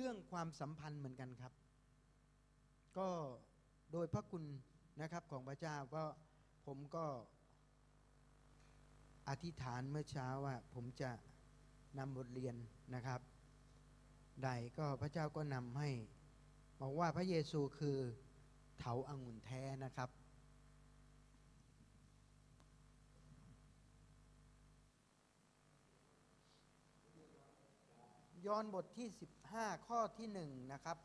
รื่องความสัมพันธ์เหมือนกันครับ ก็โดยพระคุณนะครับของพระเจ้าก็ผมก็อธิษฐานเมื่อเช้าว่า ผมจะนำบทเรียนนะครับใดก็พระเจ้าก็นำให้ บอกว่าพระเยซูคือเถาอางุ่นแท้นะครับ ย้อนบทที่ 15 ข้อที่1นะครับ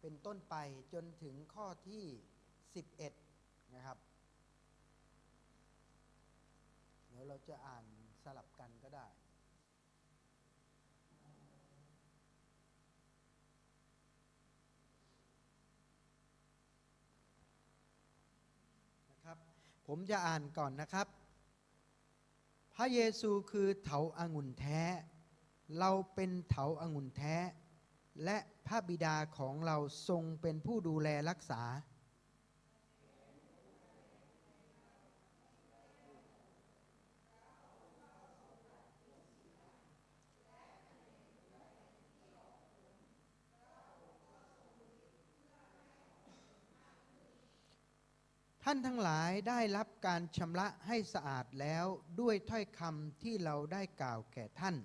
เป็นต้นไปจนถึงข้อที่ 11 นะครับ เดี๋ยวเราจะอ่านสลับกันก็ได้ นะครับ ผมจะอ่านก่อนนะครับ พระเยซูคือเถาอางุ่นแท้ เราเป็นเถาอางุ่นแท้ และพระบิดาของเราทรงเป็นผู้ดูแลรักษา ท่านทั้งหลายได้รับการชำระให้สะอาดแล้วด้วยถ้อยคำที่เราได้กล่าวแก่ท่าน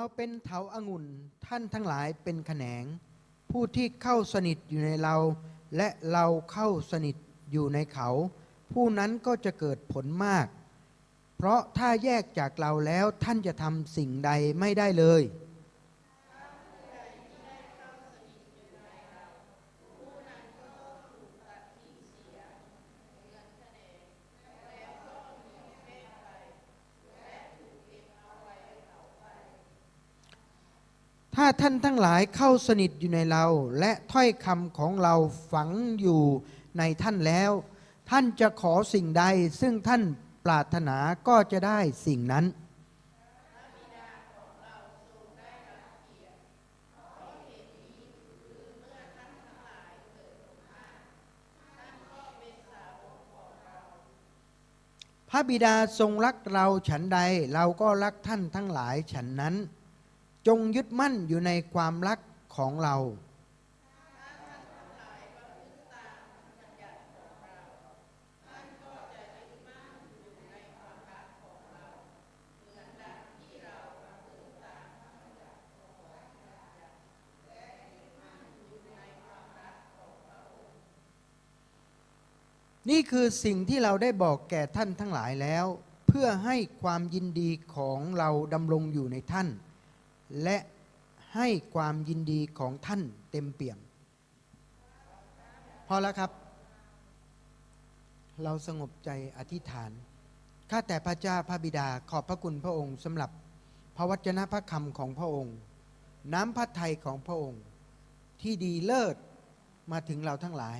เราเป็นเถาอางุ่นท่านทั้งหลายเป็นแขนง ผู้ที่เข้าสนิทอยู่ในเรา และเราเข้าสนิทอยู่ในเขา ผู้นั้นก็จะเกิดผลมาก เพราะถ้าแยกจากเราแล้วท่านจะทำสิ่งใดไม่ได้เลย ท่านทั้งหลายเข้าสนิทอยู่ในเรา และถ้อยคำของเราฝังอยู่ในท่านแล้ว ท่านจะขอสิ่งใด ซึ่งท่านปรารถนาก็จะได้สิ่งนั้นพระบิดาทรงรักเราฉันใด เราก็รักท่านทั้งหลายฉันนั้น จงยึดมั่นอยู่ในความรักของเรา นี่คือสิ่งที่เราได้บอกแก่ท่านทั้งหลายแล้ว เพื่อให้ความยินดีของเราดำรงอยู่ในท่าน และให้ความยินดีของท่านเต็มเปี่ยม พอแล้วครับ เราสงบใจอธิษฐาน ข้าแต่พระเจ้าพระบิดาขอบพระคุณพระองค์สำหรับพระวจนะพระคำของพระองค์ น้ำพระทัยของพระองค์ ที่ดีเลิศมาถึงเราทั้งหลาย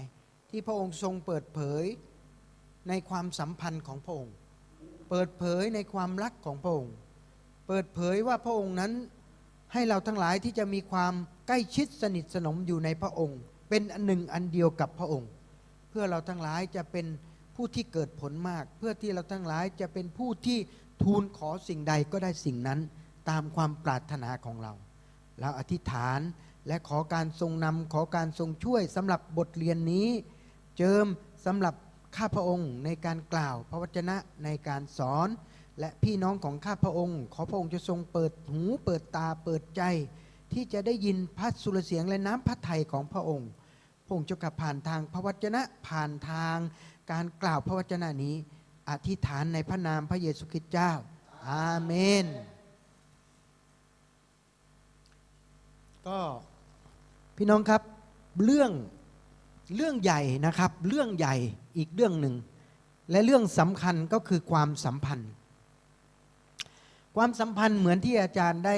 ที่พระองค์ทรงเปิดเผยในความสัมพันธ์ของพระองค์ เปิดเผยในความรักของพระองค์ เปิดเผยว่าพระองค์นั้น ให้เราทั้งหลายที่จะมีความใกล้ชิดสนิทสนมอยู่ในพระองค์ เป็นอันหนึ่งอันเดียวกับพระองค์ เพื่อเราทั้งหลายจะเป็นผู้ที่เกิดผลมาก เพื่อที่เราทั้งหลายจะเป็นผู้ที่ทูลขอสิ่งใดก็ได้สิ่งนั้นตามความปรารถนาของเรา เราอธิษฐานและขอการทรงนำขอการทรงช่วยสำหรับบทเรียนนี้ เจิมสำหรับข้าพระองค์ในการกล่าวพระวจนะในการสอน และพี่น้องของข้าพระองค์ ขอพระองค์จะทรงเปิดหูเปิดตาเปิดใจ ที่จะได้ยินพระสุรเสียงและน้ำพระทัยของพระองค์พระองค์จะกับผ่านทางพระวจนะผ่านทาง การกล่าวพระวจนะนี้ อธิษฐานในพระนามพระเยซูคริสต์เจ้า อาเมน ก็พี่น้องครับเรื่องเรื่องใหญ่นะครับ เรื่องใหญ่อีกเรื่องหนึ่ง และเรื่องสำคัญก็คือความสัมพันธ์ ความสัมพันธ์เหมือนที่อาจารย์ได้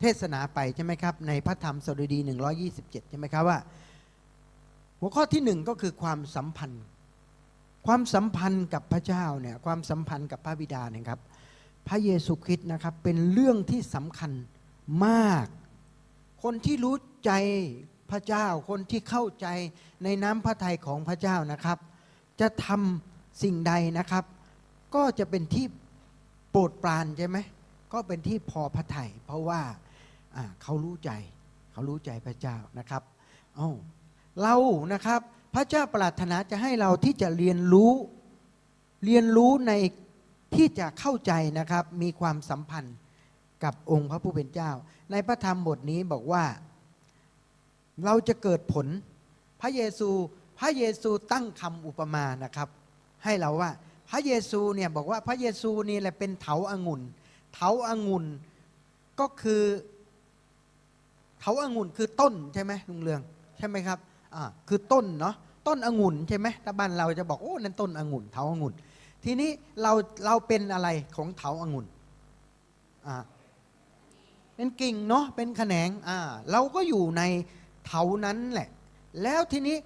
เทศนาไปใช่ไหมครับ ในพระธรรมสดุดี 127 ใช่ไหมครับว่า หัวข้อที่หนึ่งก็คือความสัมพันธ์ ความสัมพันธ์กับพระเจ้าเนี่ยความสัมพันธ์กับพระบิดาเนี่ยครับ พระเยซูคริสต์นะครับเป็นเรื่องที่สำคัญมาก คนที่รู้ใจพระเจ้า คนที่เข้าใจในน้ำพระทัยของพระเจ้านะครับ จะทำสิ่งใดนะครับ ก็จะเป็นที่ โปรดปรานใช่ไหมก็เป็นที่พอพระทยัยเพราะว่าเขารู้ใจเขารู้ใจพระเจ้านะครับเอ้าเรานะครับพระเจ้าปรารถนาจะให้เราที่จะเรียนรู้เรียนรู้ในที่จะเข้าใจนะครับมีความสัมพันธ์กับองค์พระผู้เป็นเจ้า ในพระธรรมบทนี้บอกว่า เราจะเกิดผลพระเยซู พระเยซูตั้งคำอุปมานะครับ ให้เราว่า พระเยซูเนี่ยบอกว่าพระเยซูนี่แหละเป็นเถาอางุ่น เถาอางุ่นก็คือเถาอางุ่นคือต้นใช่ไหมลุงเรืองใช่ไหมครับอ่าคือต้นเนาะต้นองุ่นใช่ไหมถ้าบ้านเราจะบอกโอ้นั่นต้นองุ่นเถาองุ่น ทีนี้เราเราเป็นอะไรของเถาอางุ่นอ่าเป็นกิ่งเนาะเป็นแขนงอ่าเราก็อยู่ในเถานั้นแหละ แล้วทีนี้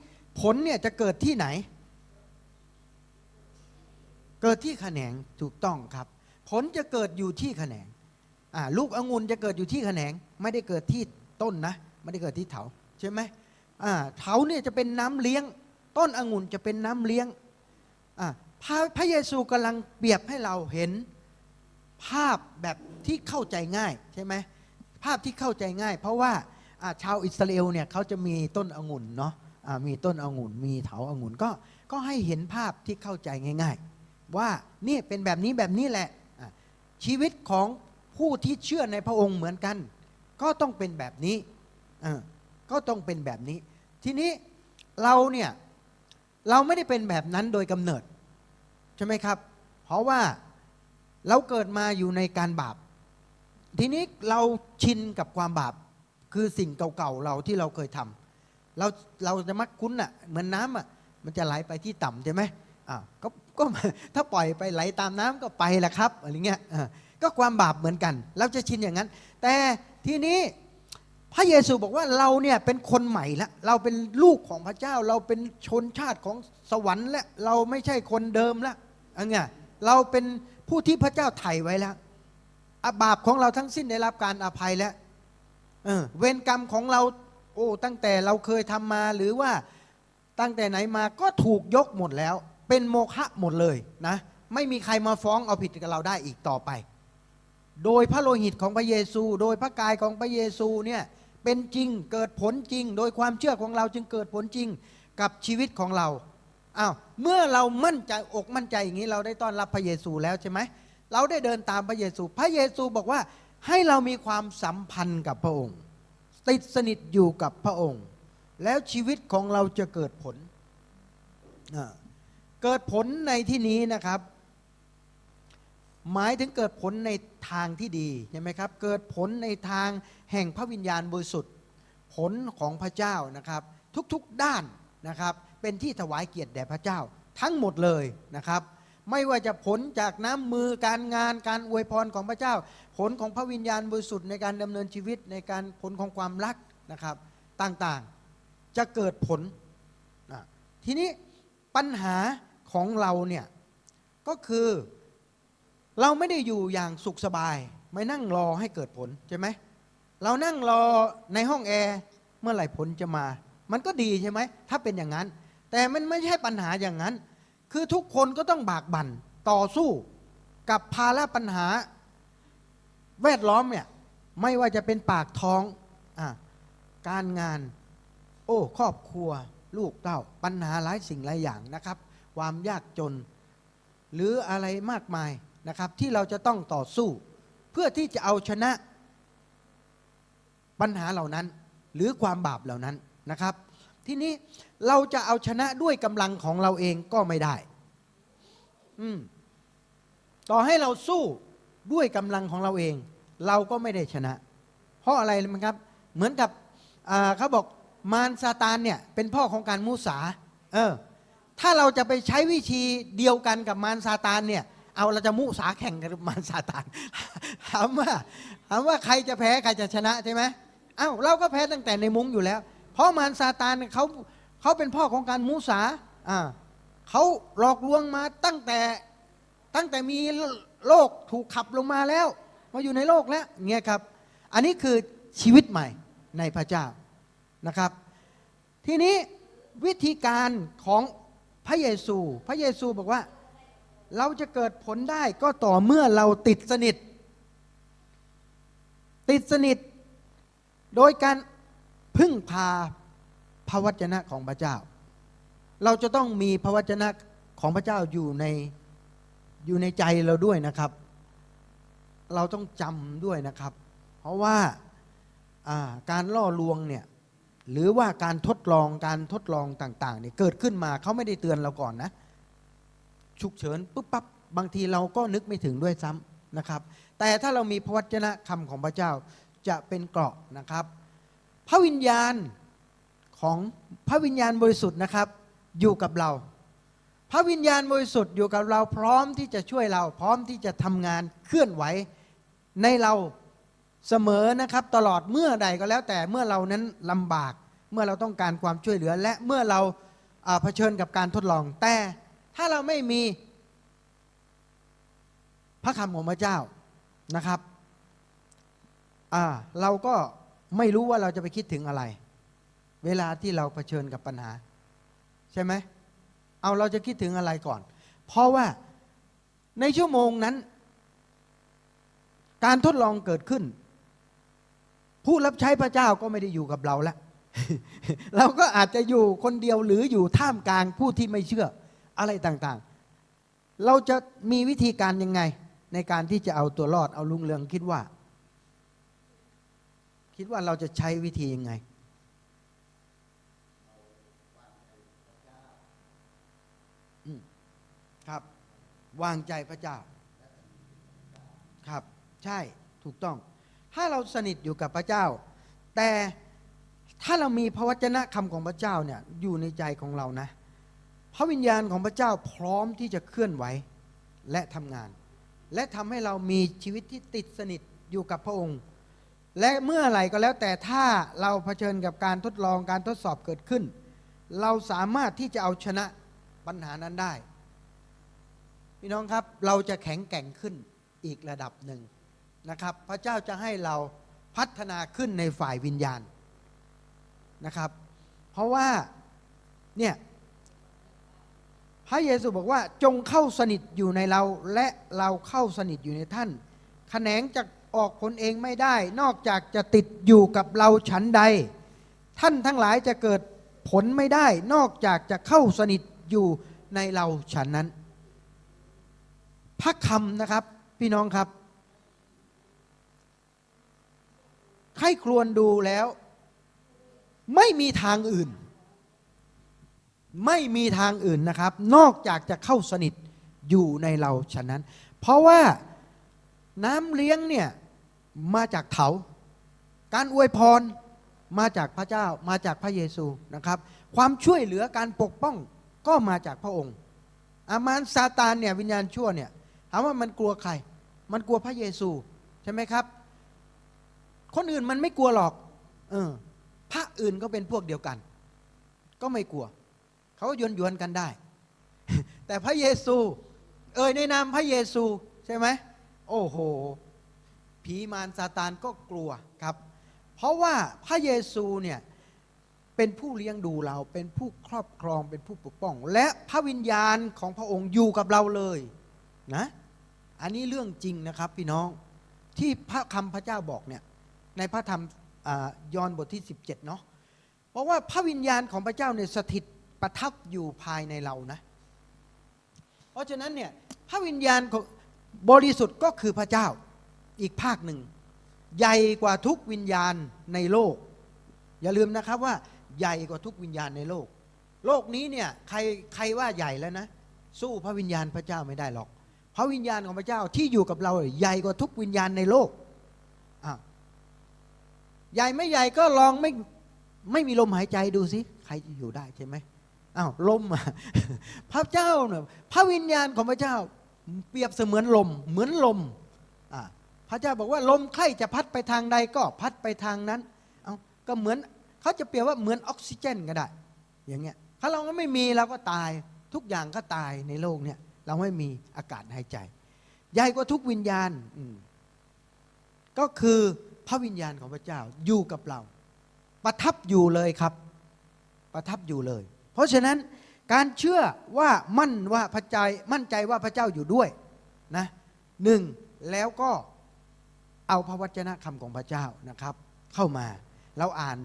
ผลเนี่ยจะเกิดที่ไหน เกิดที่แขนงถูกต้องครับ ผลจะเกิดอยู่ที่แขนงลูกองุ่นจะเกิดอยู่ที่แขนง ไม่ได้เกิดที่ต้นนะ ไม่ได้เกิดที่เถาใช่ไหมอ่าเถาเนี่ยจะเป็นน้ำเลี้ยง ต้นองุ่นจะเป็นน้ำเลี้ยงพระพระเยซูกำลังเปรียบให้เราเห็นภาพแบบที่เข้าใจง่ายใช่ไหมภาพที่เข้าใจง่าย เพราะว่าชาวอิสราเอลเนี่ยเขาจะมีต้นองุ่นเนาะอ่ามีต้นองุ่นมีเถาองุ่นก็ก็ให้เห็นภาพที่เข้าใจง่าย ๆ ว่านี่เป็นแบบนี้แบบนี้แหละชีวิตของผู้ที่เชื่อในพระองค์เหมือนกัน ก็ต้องเป็นแบบนี้ก็ต้องเป็นแบบนี้ ทีนี้เราเนี่ยเราไม่ได้เป็นแบบนั้นโดยกำเนิดใช่ไหมครับ เพราะว่าเราเกิดมาอยู่ในการบาป ทีนี้เราชินกับความบาปคือสิ่งเก่าๆเราที่เราเคยทำเราเราจะมักคุ้นอะเหมือนน้ำอะมันจะไหลไปที่ต่ำใช่ไหมอ่าก็ ก็ถ้าปล่อยไปไหลตามน้ำก็ไปแหละครับอะไรเงี้ยก็ความบาปเหมือนกัน เราจะชินอย่างนั้น แต่ทีนี้พระเยซูบอกว่าเราเนี่ยเป็นคนใหม่ละเราเป็นลูกของพระเจ้า เราเป็นชนชาติของสวรรค์และเราไม่ใช่คนเดิมละอันเงี้ยเราเป็นผู้ที่พระเจ้าไถ่ไว้แล้วอาบาปของเราทั้งสิ้นได้รับการอภัยแล้วเออเวรกรรมของเราโอ้ตั้งแต่เราเคยทำมาหรือว่าตั้งแต่ไหนมาก็ถูกยกหมดแล้ว เป็นโมฆะหมดเลยนะ ไม่มีใครมาฟ้องเอาผิดกับเราได้อีกต่อไป โดยพระโลหิตของพระเยซู โดยพระกายของพระเยซูเนี่ยเป็นจริงเกิดผลจริง โดยความเชื่อของเราจึงเกิดผลจริงกับชีวิตของเราอ้าวเมื่อเรามั่นใจอกมั่นใจอย่างนี้เราได้ต้อนรับพระเยซูแล้วใช่ไหมเราได้เดินตามพระเยซู พระเยซูบอกว่าให้เรามีความสัมพันธ์กับพระองค์ ติดสนิทอยู่กับพระองค์ แล้วชีวิตของเราจะเกิดผลอ่า เกิดผลในที่นี้นะครับ หมายถึงเกิดผลในทางที่ดีใช่ไหมครับ เกิดผลในทางแห่งพระวิญญาณบริสุทธิ์ ผลของพระเจ้านะครับ ทุกๆด้านนะครับ เป็นที่ถวายเกียรติแด่พระเจ้า ทั้งหมดเลยนะครับ ไม่ว่าจะผลจากน้ำมือการงานการอวยพรของพระเจ้า ผลของพระวิญญาณบริสุทธิ์ในการดำเนินชีวิตในการผลของความรักนะครับต่างๆจะเกิดผล ทีนี้ปัญหา ของเราเนี่ย ก็คือเราไม่ได้อยู่อย่างสุขสบาย ไม่นั่งรอให้เกิดผลใช่ไหมเรานั่งรอในห้องแอร์เมื่อไหร่ผลจะมา มันก็ดีใช่ไหม ถ้าเป็นอย่างนั้น แต่มันไม่ใช่ปัญหาอย่างนั้น คือทุกคนก็ต้องบากบั่นต่อสู้กับภาระปัญหาแวดล้อมเนี่ย ไม่ว่าจะเป็นปากท้องอการงาน โอ้ ครอบครัว ลูกเต้า ปัญหาหลายสิ่งหลายอย่างนะครับ ความยากจน หรืออะไรมากมายนะครับ ที่เราจะต้องต่อสู้ เพื่อที่จะเอาชนะปัญหาเหล่านั้น หรือความบาปเหล่านั้นนะครับ ทีนี้เราจะเอาชนะด้วยกำลังของเราเองก็ไม่ได้ อืมต่อให้เราสู้ด้วยกำลังของเราเอง เราก็ไม่ได้ชนะ เพราะอะไรมั้ครับ เหมือนกับเขาบอกมารซาตานเนี่ยเป็นพ่อของการมุสา เออ ถ้าเราจะไปใช้วิธีเดียวกันกับมารซาตานเนี่ย เอาเราจะมุสาแข่งกับมารซาตานถามว่าถามว่าใครจะแพ้ใครจะชนะใช่ไหมเอ้าเราก็แพ้ตั้งแต่ในมุ้งอยู่แล้ว เพราะมารซาตานเนี่ยเขาเขาเป็นพ่อของการมุสาอ่าเขาหลอกลวงมาตั้งแต่ตั้งแต่มีโลกถูกขับลงมาแล้ว มาอยู่ในโลกแล้วเงี้ยครับ อันนี้คือชีวิตใหม่ในพระเจ้านะครับ ทีนี้วิธีการของ พระเยซู พระเยซูบอกว่า เราจะเกิดผลได้ก็ต่อเมื่อเราติดสนิท ติดสนิท โดยการพึ่งพาพระวจนะของพระเจ้า เราจะต้องมีพระวจนะของพระเจ้าอยู่ในอยู่ในใจเราด้วยนะครับ เราต้องจำด้วยนะครับ เพราะว่าาการล่อลวงเนี่ย หรือว่าการทดลองการทดลองต่างๆเนี่ยเกิดขึ้นมาเขาไม่ได้เตือนเราก่อนนะ ฉุกเฉินปุ๊บปั๊บบางทีเราก็นึกไม่ถึงด้วยซ้ำนะครับ แต่ถ้าเรามีพระวจนะคำของพระเจ้าจะเป็นเกราะนะครับ พระวิญญาณของพระวิญญาณบริสุทธิ์นะครับ อยู่กับเรา พระวิญญาณบริสุทธิ์อยู่กับเราพร้อมที่จะช่วยเราพร้อมที่จะทำงานเคลื่อนไหวในเรา เสมอนะครับตลอดเมื่อใดก็แล้วแต่เมื่อเรานั้นลำบาก เมื่อเราต้องการความช่วยเหลือ และเมื่อเราเผชิญกับการทดลอง แต่ถ้าเราไม่มีพระคำของพระเจ้านะครับเราก็ไม่รู้ว่าเราจะไปคิดถึงอะไร เวลาที่เราเผชิญกับปัญหา ใช่ไหมเอาเราจะคิดถึงอะไรก่อน เพราะว่าในชั่วโมงนั้น การทดลองเกิดขึ้น ผู้รับใช้พระเจ้าก็ไม่ได้อยู่กับเราแล้วเราก็อาจจะอยู่คนเดียวหรืออยู่ท่ามกลางผู้ที่ไม่เชื่ออะไรต่างๆ เราจะมีวิธีการยังไง ในการที่จะเอาตัวรอดเอาลุงเรืองคิดว่า คิดว่าเราจะใช้วิธียังไง ครับ วางใจพระเจ้า ครับ ใช่ถูกต้อง ถ้าเราสนิทอยู่กับพระเจ้า แต่ถ้าเรามีพระวจนะคำของพระเจ้าเนี่ยอยู่ในใจของเรานะ พระวิญญาณของพระเจ้าพร้อมที่จะเคลื่อนไหวและทำงาน และทำให้เรามีชีวิตที่ติดสนิทอยู่กับพระองค์ และเมื่อไหร่ก็แล้วแต่ถ้าเราเผชิญกับการทดลองการทดสอบเกิดขึ้น เราสามารถที่จะเอาชนะปัญหานั้นได้ พี่น้องครับเราจะแข็งแกร่งขึ้นอีกระดับหนึ่ง นะครับ พระเจ้าจะให้เราพัฒนาขึ้นในฝ่ายวิญญาณนะครับ เพราะว่าเนี่ยพระเยซูบอกว่าจงเข้าสนิทอยู่ในเราและเราเข้าสนิทอยู่ในท่านแขนงจะออกผลเองไม่ได้ นอกจากจะติดอยู่กับเราฉันใด ท่านทั้งหลายจะเกิดผลไม่ได้ นอกจากจะเข้าสนิทอยู่ในเราฉันนั้น พระคำนะครับพี่น้องครับ ใครครวญดูแล้ว ไม่มีทางอื่น ไม่มีทางอื่นนะครับ นอกจากจะเข้าสนิทอยู่ในเราฉะนั้น เพราะว่าน้ำเลี้ยงเนี่ยมาจากเถา การอวยพรมาจากพระเจ้ามาจากพระเยซูนะครับ ความช่วยเหลือการปกป้องก็มาจากพระองค์ อามารซาตานเนี่ยวิญญาณชั่วเนี่ยถามว่ามันกลัวใคร มันกลัวพระเยซูใช่ไหมครับ คนอื่นมันไม่กลัวหรอก เออ พระอื่นก็เป็นพวกเดียวกัน ก็ไม่กลัว เขายนยวนๆกันได้ แต่พระเยซู เอ่ยในนามพระเยซูใช่ไหมโอ้โห ผีมารซาตานก็กลัวครับ เพราะว่าพระเยซูเนี่ยเป็นผู้เลี้ยงดูเรา เป็นผู้ครอบครองเป็นผู้ปกป้อง และพระวิญญาณของพระองค์อยู่กับเราเลยนะ อันนี้เรื่องจริงนะครับพี่น้องที่พระคำพระเจ้าบอกเนี่ย ในพระธรรมยอห์นบทที่ 17เนาะเพราะว่าพระวิญญาณของพระเจ้าเนี่ยสถิตประทับอยู่ภายในเรานะ เพราะฉะนั้นเนี่ยพระวิญญาณของบริสุทธิ์ก็คือพระเจ้าอีกภาคหนึ่ง ใหญ่กว่าทุกวิญญาณในโลก อย่าลืมนะครับว่าใหญ่กว่าทุกวิญญาณในโลก โลกนี้เนี่ยใครใครว่าใหญ่แล้วนะ สู้พระวิญญาณพระเจ้าไม่ได้หรอก พระวิญญาณของพระเจ้าที่อยู่กับเราใหญ่กว่าทุกวิญญาณในโลก ใหญ่ไม่ใหญ่ก็ลองไม่ไม่มีลมหายใจดูสิใครจะอยู่ได้ใช่ไหมอ้าวลมพระเจ้าเนี่ยพระวิญญาณของพระเจ้า เปรียบเสมือนลม เหมือนลมพระเจ้าบอกว่าลมใครจะพัดไปทางใดก็พัดไปทางนั้นเอาก็เหมือนเขาจะเปรียบว่าเหมือนออกซิเจนก็ได้ อย่างเงี้ยถ้าเราไม่มีเราก็ตายทุกอย่างก็ตายในโลกเนี่ยเราไม่มีอากาศหายใจ ใหญ่กว่าทุกวิญญาณก็คือ พระวิญญาณของพระเจ้าอยู่กับเรา ประทับอยู่เลยครับ ประทับอยู่เลย เพราะฉะนั้นการเชื่อว่ามั่นว่าพระใจมั่นใจว่าพระเจ้าอยู่ด้วยนะหนึ่งแล้วก็เอาพระวจนะคำของพระเจ้านะครับ เข้ามาเราอ่าน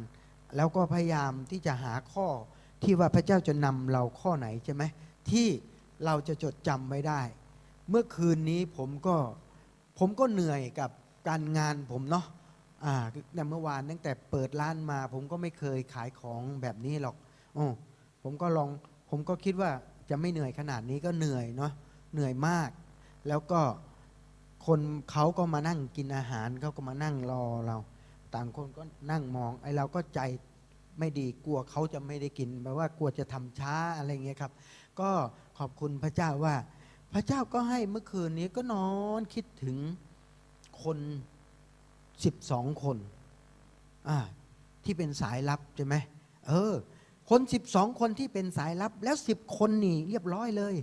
แล้วก็พยายามที่จะหาข้อที่ว่าพระเจ้าจะนำเราข้อไหนใช่ไหมที่เราจะจดจำไว้ได้ เมื่อคืนนี้ผมก็ผมก็เหนื่อยกับการงานผมเนาะ อ่าแต่เมื่อวานตั้งแต่เปิดร้านมา ผมก็ไม่เคยขายของแบบนี้หรอกออผมก็ลองผมก็คิดว่าจะไม่เหนื่อยขนาดนี้ก็เหนื่อยเนาะเหนื่อยมาก แล้วก็คนเขาก็มานั่งกินอาหารเขาก็มานั่งรอเรา ต่างคนก็นั่งมองไอ้เราก็ใจไม่ดีกลัวเขาจะไม่ได้กินแปลว่ากลัวจะทำช้าอะไรเงี้ยครับ ก็ขอบคุณพระเจ้าว่า พระเจ้าก็ให้เมื่อคืนนี้ก็นอนคิดถึงคน สิบสองคนอ่าที่เป็นสายลับใช่ไหมเออ คนสิบสองคนที่เป็นสายลับ แล้วสิบคนนี่เรียบร้อยเลย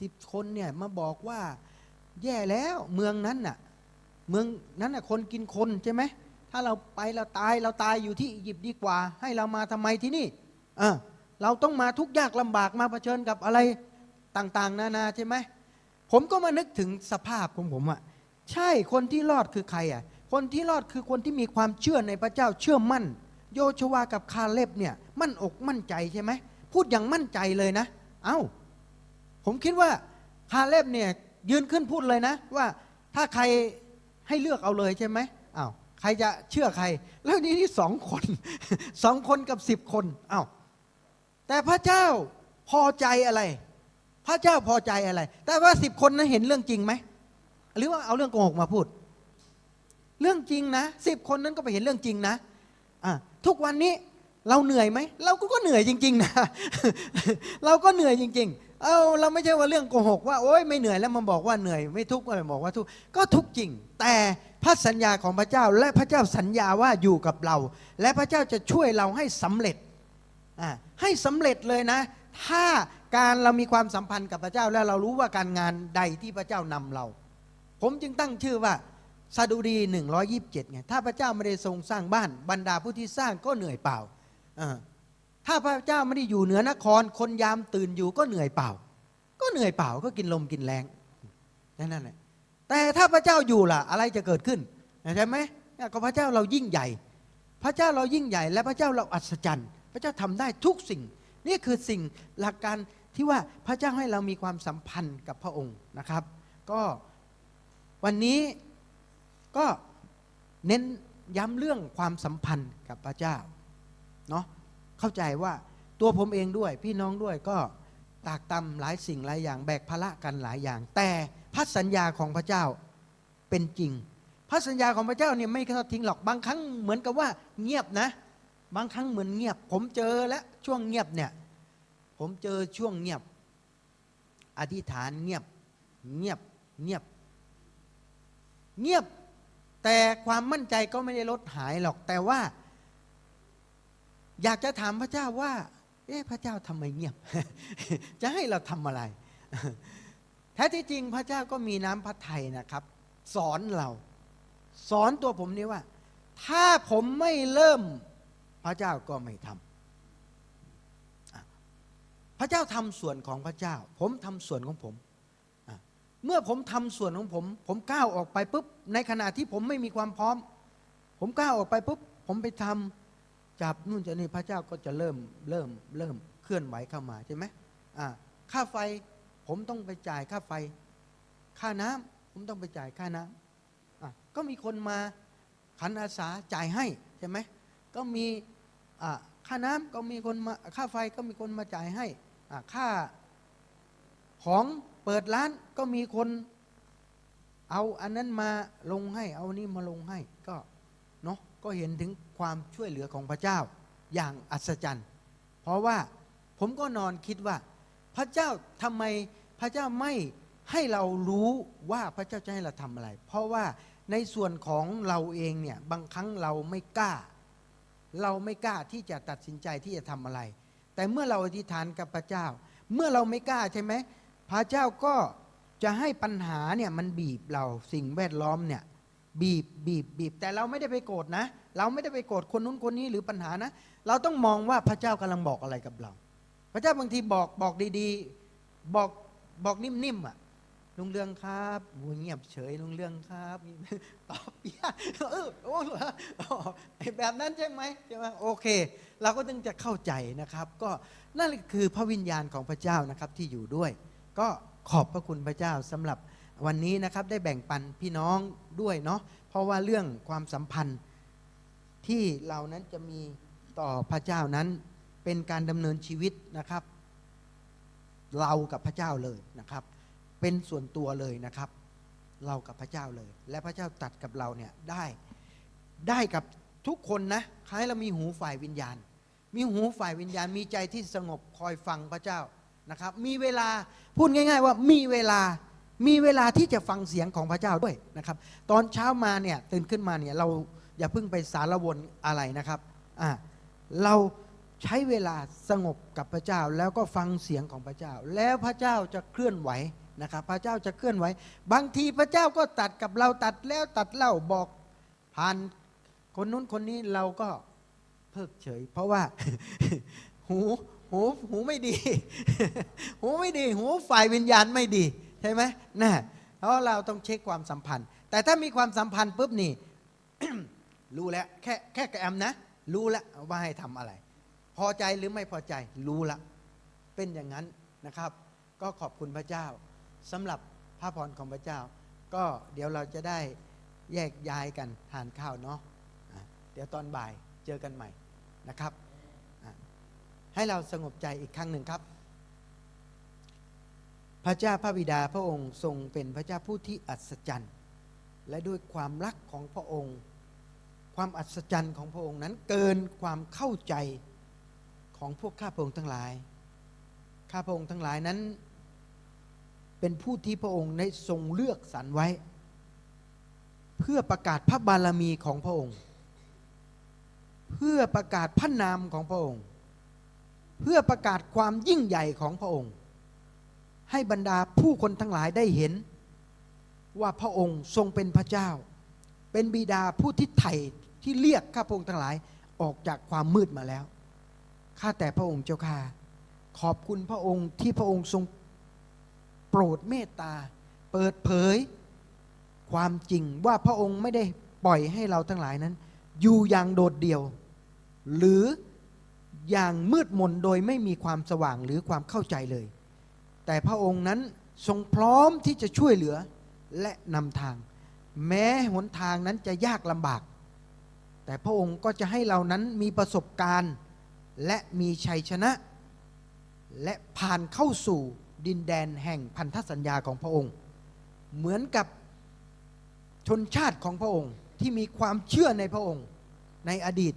สิบคนเนี่ยมาบอกว่าแย่แล้วเมืองนั้นน่ะเมืองนั้นน่ะคนกินคนใช่ไหมถ้าเราไปเราตายเราตายอยู่ที่อียิปต์ดีกว่า ให้เรามาทำไมที่นี่เออเราต้องมาทุกยากลำบากมาเผชิญกับอะไรต่างๆ นานาใช่ไหมผมก็มานึกถึงสภาพของผมอะใช่คนที่รอดคือใครอะ คนที่รอดคือคนที่มีความเชื่อในพระเจ้าเชื่อมั่น โยชวากับคาเล็บเนี่ยมั่นอกมั่นใจใช่ไหมพูดอย่างมั่นใจเลยนะ เอ้า ผมคิดว่าคาเล็บเนี่ยยืนขึ้นพูดเลยนะ ว่าถ้าใครให้เลือกเอาเลยใช่ไหมอ้าวใครจะเชื่อใคร แล้วนี่ที่สองคนสองคนกับสิบคนอ้าวแต่พระเจ้าพอใจอะไร พระเจ้าพอใจอะไร แต่ว่าสิบคนนั้นเห็นเรื่องจริงไหมหรือว่าเอาเรื่องโกหกมาพูด เรื่องจริงนะสิบคนนั้นก็ไปเห็นเรื่องจริงนะอะทุกวันนี้เราเหนื่อยไหมเราก็เหนื่อยจริง ๆ นะ เราก็เหนื่อยจริง ๆ เอาเราไม่ใช่ว่าเรื่องโกหกว่าโอ๊ยไม่เหนื่อยแล้วมาบอกว่าเหนื่อยไม่ทุกข์อะไรบอกว่าทุกข์ก็ทุกข์จริง แต่พระสัญญาของพระเจ้าและพระเจ้าสัญญาว่าอยู่กับเรา และพระเจ้าจะช่วยเราให้สำเร็จอ่าให้สำเร็จเลยนะ ถ้าการเรามีความสัมพันธ์กับพระเจ้าแล้วเรารู้ว่าการงานใดที่พระเจ้านำเรา ผมจึงตั้งชื่อว่า ซาดูดี 127ไงถ้าพระเจ้าไม่ได้ทรงสร้างบ้านบรรดาผู้ที่สร้างก็เหนื่อยเปล่า ถ้าพระเจ้าไม่ได้อยู่เหนือนคร คนยามตื่นอยู่ก็เหนื่อยเปล่า ก็เหนื่อยเปล่าก็กินลมกินแรงนั่นแหละแต่ถ้าพระเจ้าอยู่ล่ะ อะไรจะเกิดขึ้นใช่ไหมก็พระเจ้าเรายิ่งใหญ่ พระเจ้าเรายิ่งใหญ่ และพระเจ้าเราอัศจรรย์ พระเจ้าทำได้ทุกสิ่ง นี่คือสิ่งหลักการที่ว่าพระเจ้าให้เรามีความสัมพันธ์กับพระองค์นะครับ ก็วันนี้ ก็เน้นย้ำเรื่องความสัมพันธ์กับพระเจ้าเนาะเข้าใจว่าตัวผมเองด้วย พี่น้องด้วยก็ตากตำหลายสิ่งหลายอย่างแบกภาระกันหลายอย่าง แต่พระสัญญาของพระเจ้าเป็นจริงพระสัญญาของพระเจ้าเนี่ยไม่ทอดทิ้งหรอกบางครั้งเหมือนกับว่าเงียบนะ บางครั้งเหมือนเงียบ ผมเจอแล้วช่วงเงียบเนี่ยผมเจอช่วงเงียบ อธิษฐานเงียบ เงียบเงียบ เงียบ แต่ความมั่นใจก็ไม่ได้ลดหายหรอกแต่ว่า อยากจะถามพระเจ้าว่า เอ๊ะพระเจ้าทำไมเงียบ จะให้เราทำอะไร แท้ที่จริงพระเจ้าก็มีน้ำพระทัยนะครับ สอนเรา สอนตัวผมนี่ว่า ถ้าผมไม่เริ่ม พระเจ้าก็ไม่ทำพระเจ้าทำส่วนของพระเจ้า ผมทำส่วนของผม เมื่อผมทำส่วนของผม ผมก้าวออกไปปุ๊บ ในขณะที่ผมไม่มีความพร้อม ผมก้าวออกไปปุ๊บผมไปทำจับนู่นจะนี่พระเจ้าก็จะเริ่มเริ่มเริ่มเคลื่อนไหวเข้ามาใช่ไหมอ่าค่าไฟผมต้องไปจ่ายค่าไฟ ค่าน้ำผมต้องไปจ่ายค่าน้ำอะก็มีคนมาขันอาสาจ่ายให้ใช่ไหมก็มีอะค่าน้ำก็มีคนมาค่าไฟก็มีคนมาจ่ายให้อะค่าของเปิดร้านก็มีคน เอาอันนั้นมาลงให้ เอานี้มาลงให้ก็เนาะก็เห็นถึงความช่วยเหลือของพระเจ้าอย่างอัศจรรย์ เพราะว่าผมก็นอนคิดว่า พระเจ้าทำไมพระเจ้าไม่ให้เรารู้ว่าพระเจ้าจะให้เราทำอะไร เพราะว่าในส่วนของเราเองเนี่ยบางครั้งเราไม่กล้า เราไม่กล้าที่จะตัดสินใจที่จะทำอะไร แต่เมื่อเราอธิษฐานกับพระเจ้า เมื่อเราไม่กล้าใช่ไหมพระเจ้าก็ จะให้ปัญหาเนี่ยมันบีบเราสิ่งแวดล้อมเนี่ยบีบบีบบีบแต่เราไม่ได้ไปโกรธนะ เราไม่ได้ไปโกรธคนนู้นคนนี้หรือปัญหานะ เราต้องมองว่าพระเจ้ากำลังบอกอะไรกับเรา พระเจ้าบางทีบอกบอกดีๆ บอกบอกนิ่มๆอะลุงเรืองครับเงียบเฉยลุงเรืองครับตอบยาเออโอ้เหรออ๋อไอ้แบบนั้นใช่ไหมใช่ไหมโอเค เราก็ต้องจะเข้าใจนะครับ ก็นั่นคือพระวิญญาณของพระเจ้านะครับที่อยู่ด้วย ก็ ขอบพระคุณพระเจ้าสำหรับวันนี้นะครับได้แบ่งปันพี่น้องด้วยเนาะเพราะว่าเรื่องความสัมพันธ์ที่เรานั้นจะมีต่อพระเจ้านั้นเป็นการดำเนินชีวิตนะครับ เรากับพระเจ้าเลยนะครับ เป็นส่วนตัวเลยนะครับ เรากับพระเจ้าเลย และพระเจ้าตัดกับเราเนี่ยได้ได้กับทุกคนนะคล้ายเรามีหูฝ่ายวิญญาณ มีหูฝ่ายวิญญาณมีใจที่สงบคอยฟังพระเจ้า นะครับมีเวลาพูดง่าย ๆ ว่ามีเวลามีเวลาที่จะฟังเสียงของพระเจ้าด้วยนะครับ ตอนเช้ามาเนี่ยตื่นขึ้นมาเนี่ยเราอย่าเพิ่งไปสารวนอะไรนะครับอ่าเราใช้เวลาสงบกับพระเจ้าแล้วก็ฟังเสียงของพระเจ้า แล้วพระเจ้าจะเคลื่อนไหวนะครับ พระเจ้าจะเคลื่อนไหว บางทีพระเจ้าก็ตัดกับเราตัดแล้วตัดเล่าบอกผ่านคนนู้นคนนี้เราก็เพิกเฉย เพราะว่าหู หูหูไม่ดี หูไม่ดี หูฝ่ายวิญญาณไม่ดีใช่ไหมนะเพราะเราต้องเช็คความสัมพันธ์ แต่ถ้ามีความสัมพันธ์ปุ๊บนี่รู้แล้วแค่แค่กระแอมนะ รู้แล้วว่าให้ทำอะไร พอใจหรือไม่พอใจรู้ละ เป็นอย่างนั้นนะครับ ก็ขอบคุณพระเจ้าสำหรับพระพรของพระเจ้า ก็เดี๋ยวเราจะได้แยกย้ายกันทานข้าวเนาะเดี๋ยวตอนบ่ายเจอกันใหม่นะครับ ให้เราสงบใจอีกครั้งหนึ่งครับ พระเจ้าพระบิดาพระองค์ทรงเป็นพระเจ้าผู้ที่อัศจรรย์ และด้วยความรักของพระองค์ ความอัศจรรย์ของพระองค์นั้นเกินความเข้าใจของพวกข้าพระองค์ทั้งหลาย ข้าพระองค์ทั้งหลายนั้น เป็นผู้ที่พระองค์ได้ทรงเลือกสรรไว้ เพื่อประกาศพระบารมีของพระองค์ เพื่อประกาศพระนามของพระองค์ เพื่อประกาศความยิ่งใหญ่ของพระองค์ ให้บรรดาผู้คนทั้งหลายได้เห็น ว่าพระองค์ทรงเป็นพระเจ้า เป็นบิดาผู้ที่ไถ่ที่เรียกข้าพระองค์ทั้งหลายออกจากความมืดมาแล้วข้าแต่พระองค์เจ้าข้าขอบคุณพระองค์ที่พระองค์ทรงโปรดเมตตา เปิดเผย ความจริงว่าพระองค์ไม่ได้ปล่อยให้เราทั้งหลายนั้น อยู่อย่างโดดเดี่ยว หรือ อย่างมืดมนโดยไม่มีความสว่างหรือความเข้าใจเลย แต่พระองค์นั้นทรงพร้อมที่จะช่วยเหลือและนำทาง แม้หนทางนั้นจะยากลำบาก แต่พระองค์ก็จะให้เรานั้นมีประสบการณ์ และมีชัยชนะ และผ่านเข้าสู่ดินแดนแห่งพันธสัญญาของพระองค์ เหมือนกับชนชาติของพระองค์ที่มีความเชื่อในพระองค์ในอดีต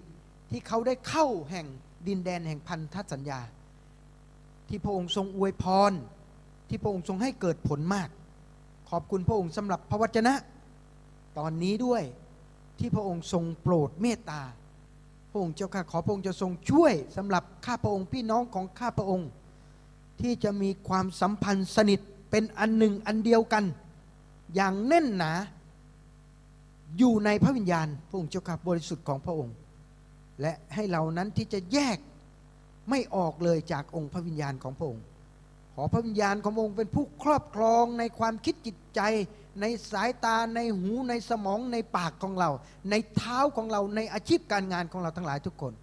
ที่เขาได้เข้าแห่ง ดินแดนแห่งพันธสัญญา ที่พระองค์ทรงอวยพร ที่พระองค์ทรงให้เกิดผลมาก ขอบคุณพระองค์สำหรับพระวจนะ ตอนนี้ด้วยที่พระองค์ทรงโปรดเมตตา พระองค์เจ้าข้าขอพระองค์จะทรงช่วยสำหรับข้าพระองค์พี่น้องของข้าพระองค์ ที่จะมีความสัมพันธ์สนิทเป็นอันหนึ่งอันเดียวกัน อย่างแน่นหนา อยู่ในพระวิญญาณพระองค์เจ้าข้าบริสุทธิ์ของพระองค์ และให้เรานั้นที่จะแยกไม่ออกเลยจากองค์พระวิญญาณของพระองค์ ขอพระวิญญาณขององค์เป็นผู้ครอบครองในความคิดจิตใจ ในสายตาในหูในสมองในปากของเรา ในเท้าของเราในอาชีพการงานของเราทั้งหลายทุกคน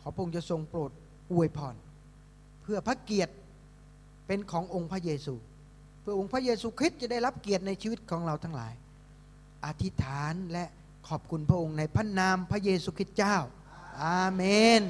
ขอพระองค์จะทรงโปรดอวยพร เพื่อพระเกียรติเป็นขององค์พระเยซู เพื่อองค์พระเยซูคริสต์จะได้รับเกียรติในชีวิตของเราทั้งหลาย อธิษฐานและ ขอบคุณพระองค์ในพระนามพระเยซูคริสต์เจ้า อาเมน